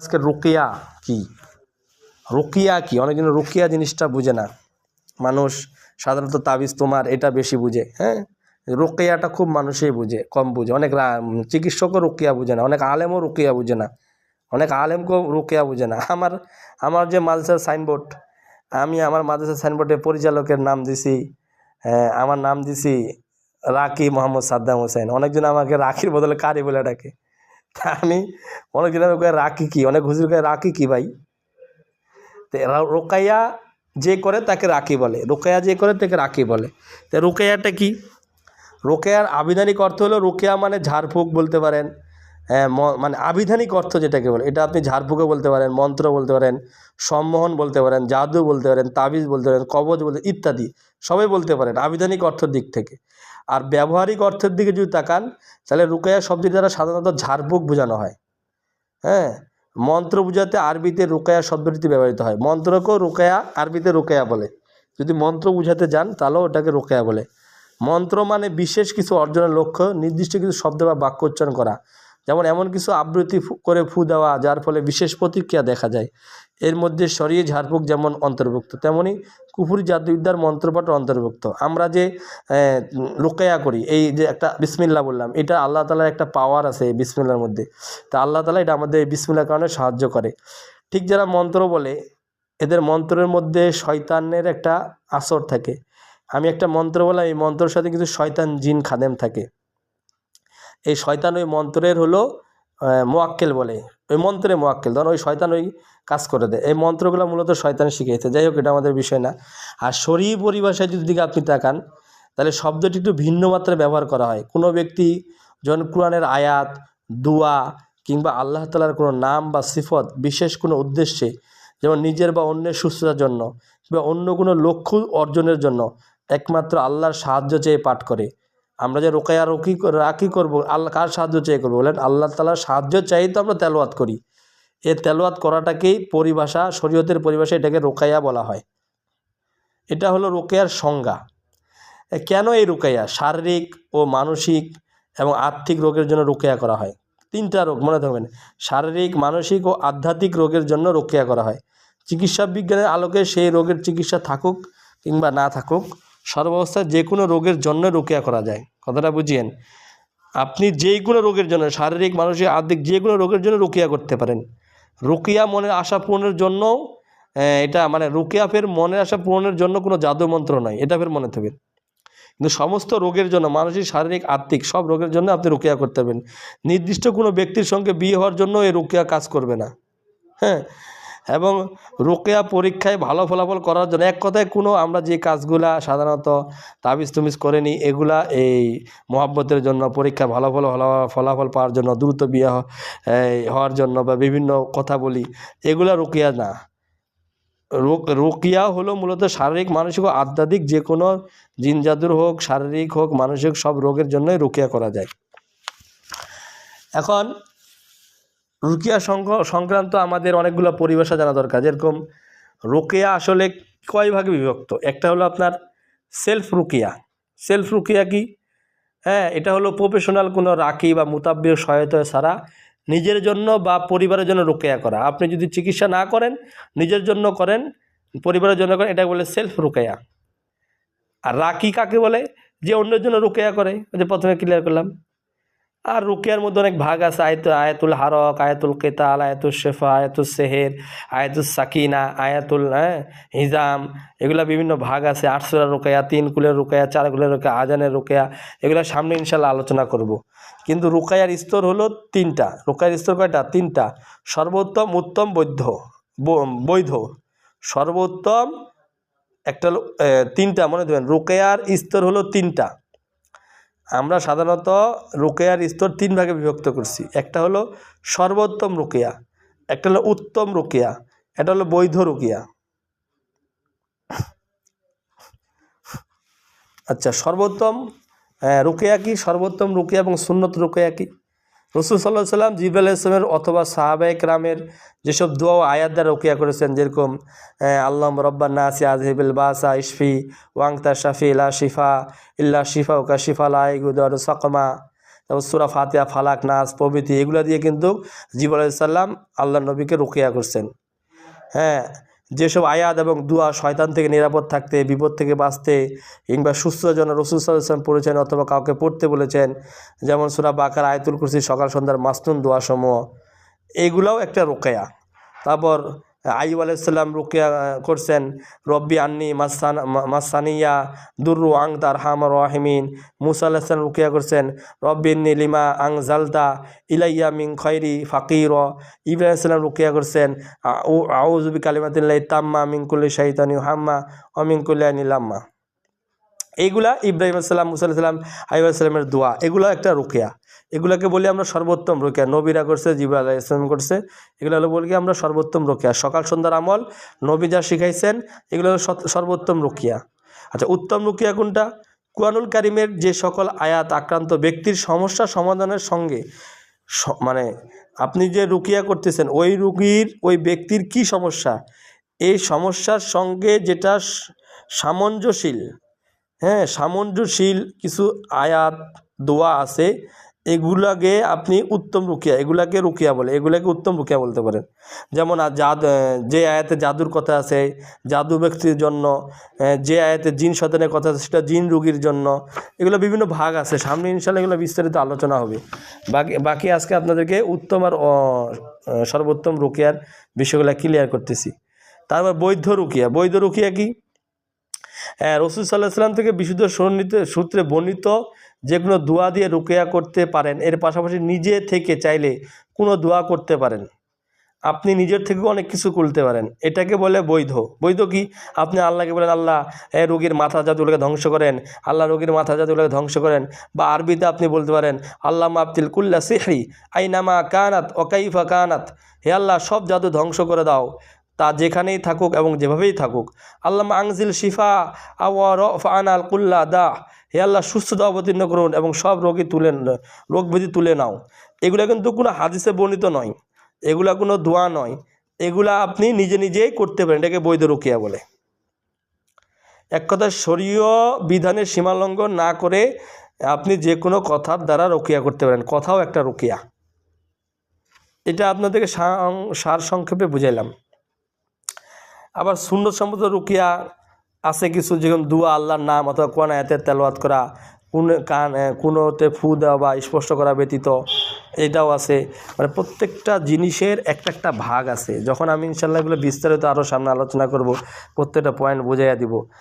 আজকে রুকিয়া কি? রুকিয়া কি? অনেকজন রুকিয়া জিনিসটা বুঝে না। মানুষ সাধারণত তাবিজ তোমার এটা বেশি বুঝে হ্যাঁ? রুকিয়াটা খুব মানুষই বুঝে, কম বুঝে। অনেক চিকিৎসকও রুকিয়া বুঝে না, অনেক আলেমও রুকিয়া বুঝে না। অনেক আলেমকেও রুকিয়া বুঝে না। আমার আমার যে মাদ্রাসার সাইনবোর্ড, আমি আমার মাদ্রাসার সাইনবোর্ডে পরিচালকের নাম দিছি আমার নাম দিছি রাকি মোহাম্মদ সাদ্দাম হোসেন। অনেকজন আমাকে রাখির বদলে কারি বলে ডাকে। তা আমি অনেকজন আমাকে কয়, রাকি কি? অনেক হুজুর কয় রাকি কি ভাই? রোকাইয়া যে করে তাকে রাখি বলে। রোকাইয়া যে করে তাকে রাখি বলে। তো রোকাইয়াটা কি? রোকেয়ার আবিধানিক অর্থ হলো রোকেয়া মানে ঝাড়ফুঁক বলতে পারেন হ্যাঁ মানে আবিধানিক অর্থ যেটাকে বলে। এটা আপনি ঝাড়ফুঁকে বলতে পারেন মন্ত্র বলতে পারেন সম্মোহন বলতে পারেন জাদু বলতে পারেন তাবিজ বলতে পারেন কবজ বলতে ইত্যাদি। সবাই বলতে পারেন আবিধানিক অর্থের দিক থেকে। আর ব্যবহারিক অর্থের দিকে যদি তাকান, তাহলে রুকেয়া শব্দটি দ্বারা সাধারণত ঝাড়ফুঁক বোঝানো হয়। হ্যাঁ? মন্ত্র বোঝাতে আরবিতে রুকায়া শব্দটি ব্যবহৃত হয়। মন্ত্রকেও রুকায়া আরবিতে রুকায়া বলে। যদি মন্ত্র বুঝাতে যান, তাহলেও ওটাকে রুকায়া বলে। মন্ত্র মানে বিশেষ কিছু অর্জনের লক্ষ্য, নির্দিষ্ট কিছু শব্দ বা বাক্য উচ্চারণ করা। যেমন এমন কিছু আবৃত্তি করে ফু দেওয়া, যার ফলে বিশেষ প্রতিক্রিয়া দেখা যায়। এর মধ্যে সরিয়ে ঝাড়ফুঁক যেমন অন্তর্ভুক্ত, তেমনি কুফুরি জাদুবিদ্যার মন্ত্রপাঠ অন্তর্ভুক্ত। আমরা যে রুকায়া করি, এই যে একটা বিসমিল্লা বললাম, এটা আল্লাহ তালার একটা পাওয়ার আছে এই বিসমিল্লার মধ্যে। তা আল্লাহ তালা এটা আমাদের বিসমিল্লার কারণে সাহায্য করে। ঠিক যারা মন্ত্র বলে, এদের মন্ত্রের মধ্যে শয়তানের একটা আসর থাকে। আমি একটা মন্ত্র বললাম, এই মন্ত্রের সাথে কিছু শয়তান জিন খাদেম থাকে। এই শয়তান ওই মন্ত্রের হলো মোয়াক্কেল বলে। ওই মন্ত্রে মোয়াক্কেল। ধরুন ওই শয়তান ওই কাজ করে দেয়। এই মন্ত্রগুলো মূলত শয়তান শিখিয়েছে। যাই হোক, এটা আমাদের বিষয় না। আর শরীর পরিভাষায় যদি দিকে আপনি তাকান, তাহলে শব্দটি একটু ভিন্ন মাত্রায় ব্যবহার করা হয়। কোনো ব্যক্তি যখন কোরআনের আয়াত, দুয়া কিংবা আল্লাহ তালার কোনো নাম বা সিফত বিশেষ কোনো উদ্দেশ্যে যেমন নিজের বা অন্যের সুস্থতার জন্য কিংবা অন্য কোনো লক্ষ্য অর্জনের জন্য একমাত্র আল্লাহর সাহায্য চেয়ে পাঠ করে আমরা যে রোকায়া রকি রাকি করব আল্লাহ কার সাহায্য চাই করব? বলেন, আল্লাহ তালার সাহায্য চাই তো আমরা তেলোয়াত করি। এ তেলোয়াত করাটাকেই পরিভাষা, শরীয়তের পরিভাষা এটাকে রোকাইয়া বলা হয়। এটা হলো রোকেয়ার সংজ্ঞা। কেন এই রোকাইয়া শারীরিক ও মানসিক এবং আর্থিক রোগের জন্য রোকেয়া করা হয়। তিনটা রোগ, মনে থাকবেন। শারীরিক, মানসিক ও আধ্যাত্মিক রোগের জন্য রোকেয়া করা হয়। চিকিৎসা বিজ্ঞানের আলোকে সেই রোগের চিকিৎসা থাকুক কিংবা না থাকুক সর্বাবস্থায় যে কোনো রোগের জন্য রোকেয়া করা যায়। কথাটা বুঝিয়েন। আপনি যে কোনো রোগের জন্য, শারীরিক, মানসিক, আর্থিক যে কোনো রোগের জন্য রোকিয়া করতে পারেন। রোকিয়া মনের আশা পূরণের জন্য এটা মানে রোকিয়া ফের মনের আশা পূরণের জন্য কোনো জাদু মন্ত্র নয়। এটা ফের মনে থাকবেন কিন্তু সমস্ত রোগের জন্য, মানসিক, শারীরিক, আর্থিক সব রোগের জন্য আপনি রোকিয়া করতে পারবেন। নির্দিষ্ট কোনো ব্যক্তির সঙ্গে বিয়ে হওয়ার জন্য এই রোকিয়া কাজ করবে না। হ্যাঁ? এবং রোকেয়া পরীক্ষায় ভালো ফলাফল করার জন্য এক কথায় কোনো আমরা যে কাজগুলা সাধারণত তাবিজ তুমিজ করে নিই, এগুলা এই মহাব্বতের জন্য পরীক্ষা ভালো ফলা- ফলাফল পাওয়ার জন্য, দ্রুত বিয়ে হওয়ার জন্য বা বিভিন্ন কথা বলি, এগুলা রোকিয়া না। রোক রোকিয়া হলো মূলত শারীরিক, মানসিক ও আধ্যাত্মিক যে কোনো জিন জাদুর হোক, শারীরিক হোক, মানসিক সব রোগের জন্যই রোকিয়া করা যায়। এখন রুকিয়া সংক্র- সংক্রান্ত আমাদের অনেকগুলো পরিভাষা জানা দরকার। যেরকম রোকেয়া আসলে কয় ভাগে বিভক্ত? একটা হলো আপনার সেলফ রুকিয়া। সেলফ রুকিয়া কি? হ্যাঁ এটা হলো প্রফেশনাল কোনো রাখি বা মুতাব্বির সহায়তা ছাড়া নিজের জন্য বা পরিবারের জন্য রোকেয়া করা। আপনি যদি চিকিৎসা না করেন, নিজের জন্য করেন, পরিবারের জন্য করেন এটা বলে সেলফ রুকেয়া। আর রাকি কাকে বলে? যে অন্যের জন্য রুকেয়া করে। যে প্রথমে ক্লিয়ার করলাম। আর রুকিয়ার মধ্যে অনেক ভাগ আছে, আয়ত আয়াতুল হারক, আয়াতুল কেতাল, আয়াতুল শেফা, আয়াতুল সেহের, আয়াতুল সাকিনা, আয়াতুল হ্যাঁ হিজাম, এগুলা বিভিন্ন ভাগ আছে আটশোরা রোকেয়া, তিন কুলের রোকেয়া, চার কুলের রোকেয়া, আজানের রোকেয়া, এগুলো সামনে ইনশাল্লাহ আলোচনা করব। কিন্তু রোকায়ার স্তর হলো তিনটা, রোকায়ার স্তর কয়টা? তিনটা। সর্বোত্তম, উত্তম, বৈধ বৈধ। সর্বোত্তম, একটা তিনটা, মনে দেবেন। রোকেয়ার স্তর হলো তিনটা। আমরা সাধারণত রোকেয়ার স্তর তিন ভাগে বিভক্ত করছি। একটা হলো সর্বোত্তম রোকেয়া একটা হলো উত্তম রোকেয়া এটা হলো বৈধ রোকেয়া। আচ্ছা সর্বোত্তম আহ, রোকেয়া কি? সর্বোত্তম রোকেয়া এবং সুন্নত রোকেয়া কি? রসুল সাল্লাহ সাল্লাম জিবাল ইসলামের অথবা সাহাবায়ক রামের যেসব দোয়া আয়াত দ্বারা রোকেয়া করেছেন, যেরকম আল্লাহ রব্বা নাসি আজহিবুল বাসা ইশফি ওয়াংতা শাফি ইলা শিফা ইল্লা শিফা ওকা শিফা লাই গুদার সকমা। তারপর সুরা ফাতিহা, ফালাক, নাস, প্রভৃতি, এগুলো দিয়ে কিন্তু জিব আলাইসাল্লাম আল্লাহ নবীকে রুকিয়া করছেন। হ্যাঁ যেসব আয়াত এবং দুয়া শয়তান থেকে নিরাপদ থাকতে, বিপদ থেকে বাঁচতে কিংবা সুস্থতার জন্য রসুল সাল্লাম পড়েছেন অথবা কাউকে পড়তে বলেছেন, যেমন সুরা বাকার, আয়তুল কুরসি, সকাল সন্ধ্যার মাস্তুন দোয়াসমূহ এইগুলাও একটা রোকেয়া। তারপর আইব আলাইসাল্লাম রুকিয়া করছেন, রব্বি আন্নি মাসান মাসানিয়া দুর্রু আং তার হাম রাহিমিন। মুসা আলাহিসাম রুকিয়া করছেন, রব্বি ইন্নি লিমা আং জালতা ইলাইয়া মিং খৈরি ফাকির। ইব্রাহিম ইসলাম রুকিয়া করছেন আউজুবি কালিমাতিল্লাহ তাম্মা মিঙ্কুল্লি শাহিতানি হাম্মা অমিঙ্কুল্লানি লাম্মা। এইগুলা ইব্রাহিম আসসালাম মুসা সাল্লাম আইব আসসালামের দোয়া। এগুলো একটা রুকিয়া। এগুলাকে বলি আমরা সর্বোত্তম রুকিয়া। নবীরা করছে জিবা আলাহ ইসলাম করছে। এগুলো হলো বলি আমরা সর্বোত্তম রুকিয়া। সকাল সন্ধ্যার আমল, নবী যা শিখাইছেন, এগুলো হলো সর্বোত্তম রুকিয়া। আচ্ছা উত্তম রুকিয়া কোনটা? কুয়ানুল কারিমের যে সকল আয়াত আক্রান্ত ব্যক্তির সমস্যা সমাধানের সঙ্গে মানে আপনি যে রুকিয়া করতেছেন, ওই রুগীর, ওই ব্যক্তির কি সমস্যা? এই সমস্যার সঙ্গে যেটা সামঞ্জস্যশীল হ্যাঁ সামঞ্জস্যশীল কিছু আয়াত, দোয়া আছে এগুলাকে আপনি উত্তম রুকিয়া, এগুলাকে রুকিয়া বলে, এগুলাকে উত্তম রুকিয়া বলতে পারেন। যেমন জাদ যে আয়াতে জাদুর কথা আছে, জাদু ব্যক্তির জন্য যে আয়াতে জিন শতানের কথা আছে, সেটা জিন রুগীর জন্য, এগুলো বিভিন্ন ভাগ আছে। সামনে ইনশাল্লাহ এগুলো বিস্তারিত আলোচনা হবে। বাকি বাকি আজকে আপনাদেরকে উত্তম আর সর্বোত্তম রুকিয়ার বিষয়গুলো ক্লিয়ার করতেছি। তারপর বৈধ রুকিয়া বৈধ রুকিয়া কি? রসুল সাল্লাহ সাল্লাম থেকে বিশুদ্ধ সন্নিত, সূত্রে বর্ণিত যে কোনো দোয়া দিয়ে রুকিয়া করতে পারেন। এর পাশাপাশি নিজে থেকে চাইলে কোনো দোয়া করতে পারেন। আপনি নিজের থেকেও অনেক কিছু করতে পারেন। এটাকে বলে বৈধ। বৈধ কি? আপনি আল্লাহকে বলেন, আল্লাহ, এ রোগীর মাথা জাতুগুলোকে ধ্বংস করেন। আল্লাহ রোগীর মাথা জাতুগুলোকে ধ্বংস করেন। বা আরবিতে আপনি বলতে পারেন আল্লাহ আব্দুল কুল্লা সিহরি আইনামা কানাত ওকাইফা কানাত। হে আল্লাহ, সব জাদু ধ্বংস করে দাও। তা যেখানেই থাকুক এবং যেভাবেই থাকুক। আল্লাহ আংজিল শিফা আনাল কুল্লা দা। হে আল্লাহ সুস্থতা অবতীর্ণ করুন এবং সব রোগী তুলে রোগ ব্যাধি তুলে নাও। এগুলো কিন্তু কোনো হাদিসে বর্ণিত নয়। এগুলা কোনো দোয়া নয়। এগুলা আপনি নিজে নিজেই করতে পারেন, এটাকে বৈধ রুকিয়া বলে। এক কথা শরীয় বিধানের সীমালঙ্ঘন না করে আপনি যে কোনো কথার দ্বারা রুকিয়া করতে পারেন। কথাও একটা রুকিয়া। এটা আপনাদেরকে সার সংক্ষেপে বুঝাইলাম। আবার সুন্দর সম্মত রুকিয়া আছে কিছু যেমন দুয়া, আল্লাহর নাম অথবা কোন আয়াতের তেলাওয়াত করা, কোন কান কোনোতে ফু দেওয়া বা স্পষ্ট করা ব্যতীত, এটাও আছে। মানে প্রত্যেকটা জিনিসের একটা একটা ভাগ আছে। যখন আমি ইনশাল্লাহ এগুলো বিস্তারিত আরও সামনে আলোচনা করব, প্রত্যেকটা পয়েন্ট বুঝাইয়া দিব।